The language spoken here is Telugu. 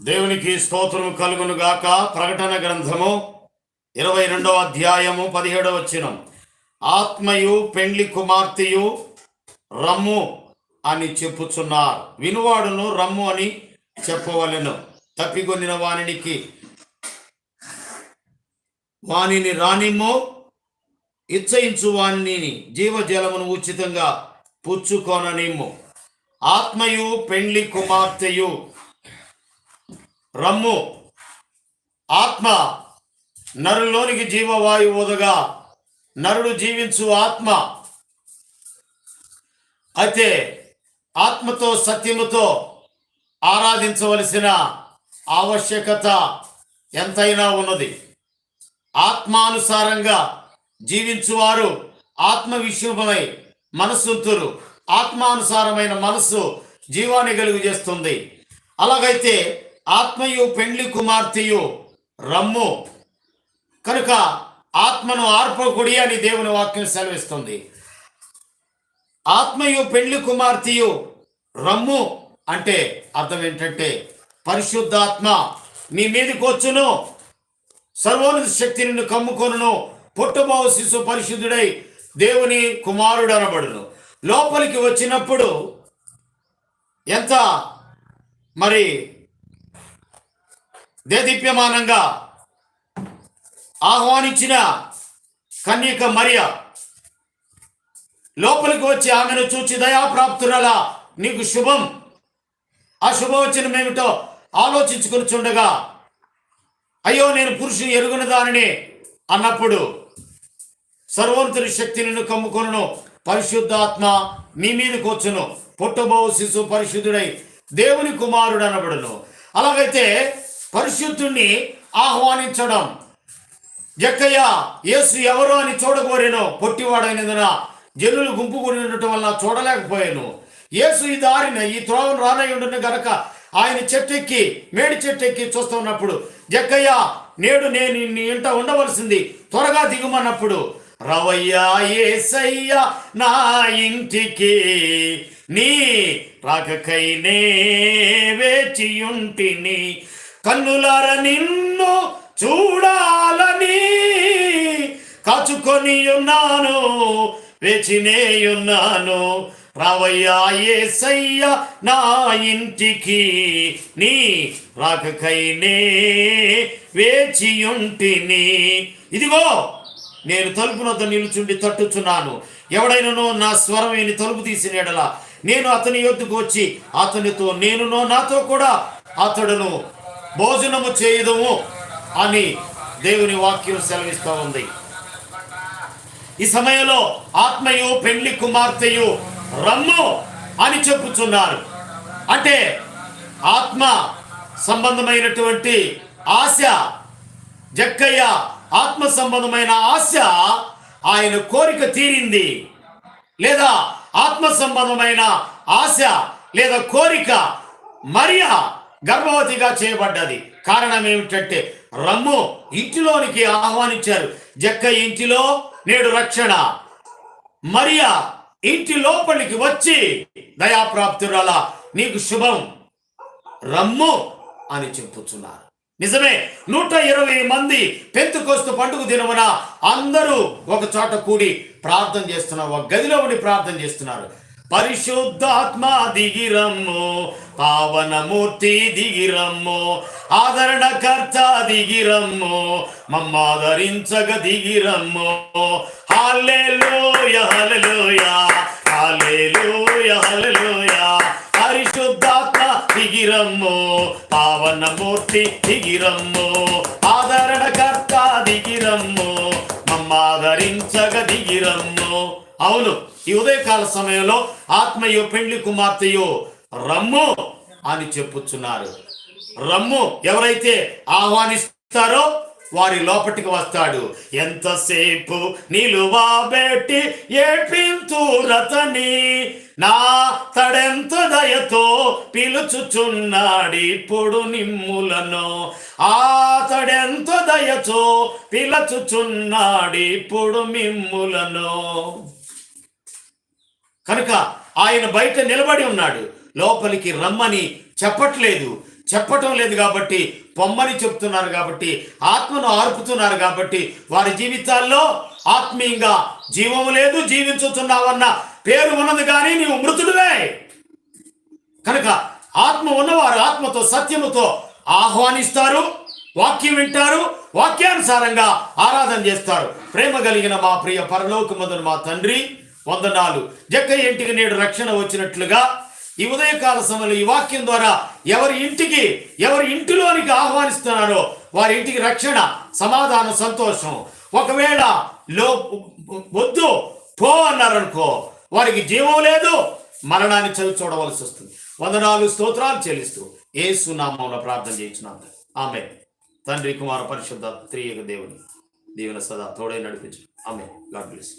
దేవునికి స్తోత్రము కలుగును గాక. ప్రకటన గ్రంథము ఇరవై రెండవ అధ్యాయము పదిహేడవ వచనం. ఆత్మయు పెండ్లి కుమార్తెయు రమ్ము అని చెప్పుచున్నారు. వినువాడును రమ్ము అని చెప్పవలెను. తప్పికొనిన వానికి వానిని రానిమ్ము ఇచ్చయించు వాణిని జీవజలమును ఉచితంగా పుచ్చుకొననిమ్ము. ఆత్మయు పెండ్లి కుమార్తెయు రమ్ము. ఆత్మ నరులోనికి జీవవాయు ఊదగా నరుడు జీవించు ఆత్మ. అయితే ఆత్మతో సత్యముతో ఆరాధించవలసిన ఆవశ్యకత ఎంతైనా ఉన్నది. ఆత్మానుసారంగా జీవించువారు ఆత్మ విషయమై మనస్సుతురు. ఆత్మానుసారమైన మనస్సు జీవాన్ని కలుగు చేస్తుంది అలాగైతే ఆత్మయు పెండ్లి కుమార్తెయు రమ్ము. కనుక ఆత్మను ఆర్పకుడి అని దేవుని వాక్యం సెలవిస్తుంది. ఆత్మయు పెండ్లి కుమార్తెయు రమ్ము అంటే అర్థం ఏంటంటే పరిశుద్ధాత్మ నీ మీదకి వచ్చును. సర్వోన్నత శక్తి నిన్ను కమ్ముకొనును. పుట్టబోవు శిశు పరిశుద్ధుడై దేవుని కుమారుడు అనబడును. లోపలికి వచ్చినప్పుడు ఎంత మరి దేదీప్యమానంగా ఆహ్వానించిన కన్యక మరియ. లోపలికి వచ్చి ఆమెను చూచి దయాప్రాప్తురలా నీకు శుభం. ఆ శుభవచనం ఏమిటో ఆలోచించుకుని చూడగా అయ్యో నేను పురుషుని ఎరుగున దానిని అన్నప్పుడు సర్వోన్నతుని శక్తి నిన్ను పరిశుద్ధాత్మ నీ మీదకి వచ్చును పుట్టబో శిశు పరిశుద్ధుడై దేవుని కుమారుడు అనబడును అలాగైతే పరిశుద్ధుణ్ణి ఆహ్వానించడం. జక్కయ్య యేసు ఎవరు అని చూడగోరేను పొట్టివాడైనందున జనులు గుంపు కూడి ఉండటం వల్ల చూడలేకపోయాను. యేసు ఈ దారిన ఈ త్రోవను రానయ్యుండును గనక ఆయన చెట్టెక్కి మేడి చెట్టెక్కి చూస్తున్నప్పుడు జక్కయ్య నేడు నేను నీ ఇంట ఉండవలసింది త్వరగా దిగుమన్నప్పుడు రవయ్యా ఏసయ్య నా ఇంటికి నీ రాకకై నే వేచియుంటిని కన్నులార నిన్ను చూడాలని కాచుకొని ఉన్నాను వేచినే ఉన్నాను. రావయ్యా ఏసయ్య నా ఇంటికి నీ రాకకైనే వేచియుంటిని ఇదిగో నేను తలుపునొద్ద నిలుచుండి తట్టుచున్నాను. ఎవడైనను నా స్వరం తలుపు తీసిన ఎడల నేను అతని యొద్దకు వచ్చి అతనితో నేనునో నాతో కూడా అతడును భోజనము చేయదము అని దేవుని వాక్యం సెలవిస్తూ ఉంది. ఈ సమయంలో ఆత్మయు పెండ్లి కుమార్తెయు రమ్ము అని చెప్పుచున్నారు. అంటే ఆత్మ సంబంధమైనటువంటి ఆశ జక్కయ్య ఆత్మ సంబంధమైన ఆశ ఆయన కోరిక తీరింది. లేదా ఆత్మ సంబంధమైన ఆశ లేదా కోరిక మరియా గర్భవతిగా చేయబడ్డది. కారణం ఏమిటంటే రమ్ము ఇంటిలోనికి ఆహ్వానించారు. జక్క ఇంటిలో నేడు రక్షణ. మరియా ఇంటి లోపలికి వచ్చి దయాప్రాప్తురాల నీకు శుభం. రమ్ము అని చెప్పుచున్నారు నిజమే నూట ఇరవై మంది పెంతుకోస్తు పండుగ దినమున అందరూ ఒక చోట కూడి ప్రార్థన చేస్తున్నారు ఒక గదిలో ఉండి ప్రార్థన చేస్తున్నారు. పరిశుద్ధాత్మ దిగిరమ్ము పావనమూర్తి దిగిరమ్ము ఆదరణకర్త దిగిరమ్ము మమ్మాదరించగ దిగిరమ్ము. హాలేలోయ హల్లెలూయ హాలేలోయ హల్లెలూయ. పరిశుద్ధాత్మ దిగిరమ్ము పావనమూర్తి దిగిరమ్ము ఆదరణకర్త దిగిరమ్ము మమ్మాదరించగ దిగిరమ్ము. అవును. ఈ ఉదయకాల సమయంలో ఆత్మయో పెండ్లి కుమార్తెయో రమ్ము అని చెప్పుచున్నారు. రమ్ము ఎవరైతే ఆహ్వానిస్తారో వారి లోపటికి వస్తాడు. ఎంతసేపు నిలువబెట్టి ఏడ్పింతురతని నా తడెంత దయతో పిలుచుచున్నాడిప్పుడు నిమ్ములను. ఆ తడెంత దయతో పిలుచుచున్నాడిప్పుడు మిమ్ములను. కనుక ఆయన బయట నిలబడి ఉన్నాడు. లోపలికి రమ్మని చెప్పట్లేదు. చెప్పటం లేదు కాబట్టి పొమ్మని చెప్తున్నారు కాబట్టి ఆత్మను ఆర్పుతున్నారు కాబట్టి వారి జీవితాల్లో ఆత్మీయంగా జీవము లేదు జీవించుతున్నావన్న పేరు ఉన్నది కానీ నీవు మృతుడువే. కనుక ఆత్మ ఉన్నవారు ఆత్మతో సత్యముతో ఆహ్వానిస్తారు వాక్యం వింటారు వాక్యానుసారంగా ఆరాధన చేస్తారు. ప్రేమ కలిగిన మా ప్రియ పరలోకమందున మా తండ్రి వందనాలు. జక్క ఇంటికి నేడు రక్షణ వచ్చినట్లుగా ఈ ఉదయకాల సమయంలో ఈ వాక్యం ద్వారా ఎవరి ఇంటికి ఎవరి ఇంటిలోనికి ఆహ్వానిస్తున్నారో వారి ఇంటికి రక్షణ సమాధానం సంతోషం. ఒకవేళ లో వద్దు పో అన్నారనుకో వారికి జీవం లేదు మరణాన్ని చదువు చూడవలసి వస్తుంది. వందనాలు స్తోత్రాలు చెల్లిస్తూ ఏ సునామంలో ప్రార్థన చేయించినాం ఆమె తండ్రి కుమార పరిశుద్ధ త్రియక దేవుని దీవెన సదా తోడే నడిపించు. ఆమె గాడ్ బ్లెస్